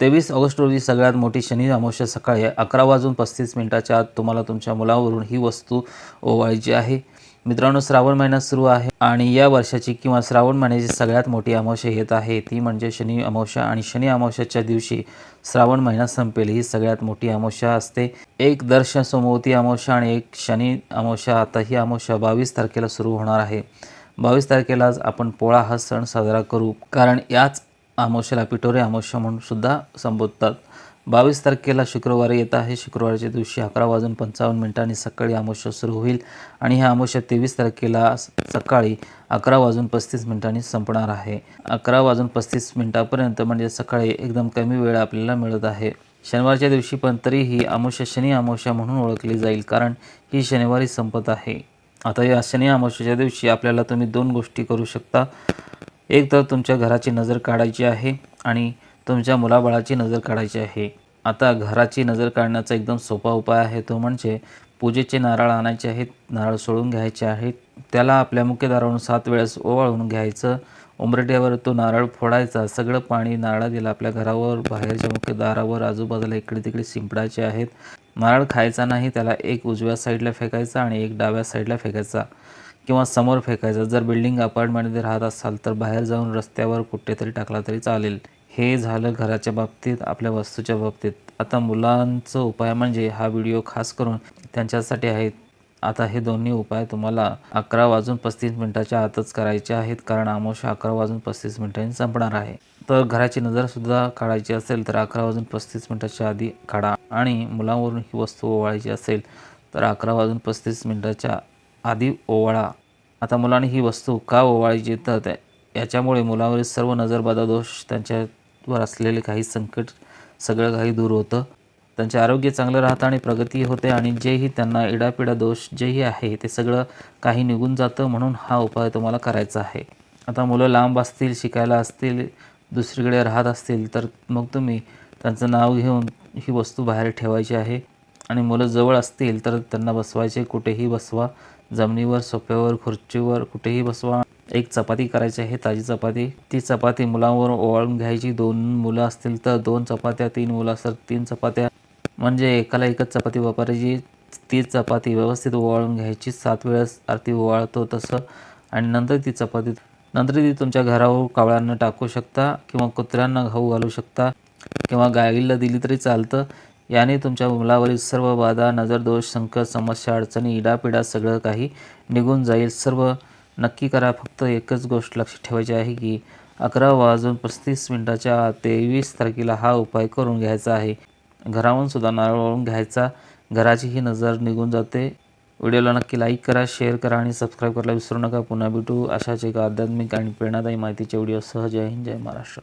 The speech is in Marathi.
तेवीस ऑगस्ट रोजी सगळ्यात मोठी शनी अमावस्या सकाळी अकरा वाजून पस्तीस मिनिटाच्या आत तुम्हाला तुमच्या मुलावरून ही वस्तू ओवाळायची आहे. मित्रांनो श्रावण महिना सुरू आहे आणि या वर्षाची किंवा श्रावण महिन्याची सगळ्यात मोठी अमावस्या येत आहे. ती म्हणजे शनी अमावस्या आणि शनी अमावस्याच्या दिवशी श्रावण महिना संपेल. ही सगळ्यात मोठी अमावस्या असते. एक दर्शन सोमवती अमावस्या आणि एक शनी अमावस्या. आता ही अमावस्या बावीस तारखेला सुरू होणार आहे. बावीस तारखेलाच आपण पोळा हा सण साजरा करू. कारण याच अमावस्याला पिठोरे अमावस्या म्हणून सुद्धा संबोधतात. बावीस तारखेला शुक्रवारी येत आहे. शुक्रवारच्या दिवशी अकरा वाजून पंचावन्न मिनिटांनी सकाळी अमावस्या सुरू होईल आणि ह्या अमावश्या तेवीस तारखेला सकाळी अकरा वाजून पस्तीस मिनिटांनी संपणार आहे. अकरा वाजून पस्तीस मिनिटापर्यंत म्हणजे सकाळी एकदम कमी वेळ आपल्याला मिळत आहे. शनिवारच्या दिवशी पण तरीही अमावस्या शनी अमावस्या म्हणून ओळखली जाईल कारण ही शनिवारी संपत आहे. आता या शनी अमावस्याच्या दिवशी आपल्याला तुम्ही दोन गोष्टी करू शकता. एक तर तुमच्या घराची नजर काढायची आहे आणि तुमच्या मुलाबाळाची नजर काढायची आहे. आता घराची नजर काढण्याचा एकदम सोपा उपाय आहे तो म्हणजे पूजेचे नारळ आणायचे आहेत नारळ सोडून घ्यायचे आहेत. त्याला आपल्या मुख्यदारावरून सात वेळेस ओवाळून घ्यायचं. उंबरट्यावर तो नारळ फोडायचा. सगळं पाणी नारळातील आपल्या घरावर बाहेरच्या मुख्य दारावर आजूबाजूला इकडे तिकडे शिंपडायचे आहेत. नारळ खायचा नाही त्याला एक उजव्या साईडला फेकायचा आणि एक डाव्या साईडला फेकायचा. किंवा समोर फेकायचं. जर बिल्डिंग अपार्टमेंटमध्ये राहत असाल तर बाहेर जाऊन रस्त्यावर कुठेतरी टाकला तरी चालेल. हे झालं घराच्या बाबतीत आपल्या वस्तूच्या बाबतीत. आता मुलांचं उपाय म्हणजे हा व्हिडिओ खास करून त्यांच्यासाठी आहेत. आता हे दोन्ही उपाय तुम्हाला अकरा वाजून पस्तीस मिनिटाच्या आतच करायचे आहेत. कारण आमोश अकरा वाजून पस्तीस मिनिटांनी संपणार आहे. तर घराची नजरसुद्धा काढायची असेल तर अकरा वाजून पस्तीस मिनिटाच्या आधी काढा. आणि मुलांवरून ही वस्तू ओवाळायची असेल तर अकरा वाजून पस्तीस मिनिटाच्या आधी ओवाळा. आता मुलांनी ही वस्तू का ओवाळायची तर त्या- याच्यामुळे मुलावरील सर्व नजरबाधा दोष त्यांच्यावर असलेले काही संकट सगळं काही दूर होतं. त्यांचे आरोग्य चांगलं राहतं आणि प्रगती होते आणि जेही त्यांना इडापिडा दोष जेही आहे ते सगळं काही निघून जातं म्हणून हा उपाय तुम्हाला करायचा आहे. आता मुलं लांब असतील शिकायला असतील दुसरीकडे राहत असतील तर मग तुम्ही त्यांचं नाव घेऊन ही वस्तू बाहेर ठेवायची आहे. आणि मुलं जवळ असतील तर त्यांना बसवायचे कुठेही बसवा. जमिनीवर सोप्यावर खुर्चीवर कुठेही बसवा. एक चपाती करायची आहे ताजी चपाती. ती चपाती मुलांवर ओवाळून घ्यायची. दोन मुलं असतील तर दोन चपात्या तीन मुलं असतात तीन चपात्या. म्हणजे एकाला एकच चपाती वापरायची. ती चपाती व्यवस्थित ओवाळून घ्यायची. सात वेळेस आरती ओवाळतो तसं. आणि नंतर ती चपाती नंतर ती तुमच्या घरावर कावळ्यांना टाकू शकता किंवा कुत्र्यांना घाऊ घालू शकता किंवा गाईला दिली तरी चालतं. याने तुमच्या मुलावरील सर्व बाधा नजरदोष संकट समस्या अडचणी इडापिडा सगळं काही निघून जाईल. सर्व नक्की करा. फक्त एकच गोष्ट लक्षात ठेवायची आहे की अकरा वाजून पस्तीस मिनिटाच्या तेवीस तारखेला हा उपाय करून घ्यायचा आहे. घराहून सुद्धा नारळ घ्यायचा. घराची ही नजर निघून जाते. व्हिडिओला नक्की लाईक करा शेअर करा आणि सबस्क्राईब करायला विसरू नका. पुन्हा भेटू अशाच एका आध्यात्मिक आणि प्रेरणादायी माहितीच्या व्हिडिओसह जय हिंद जय महाराष्ट्र.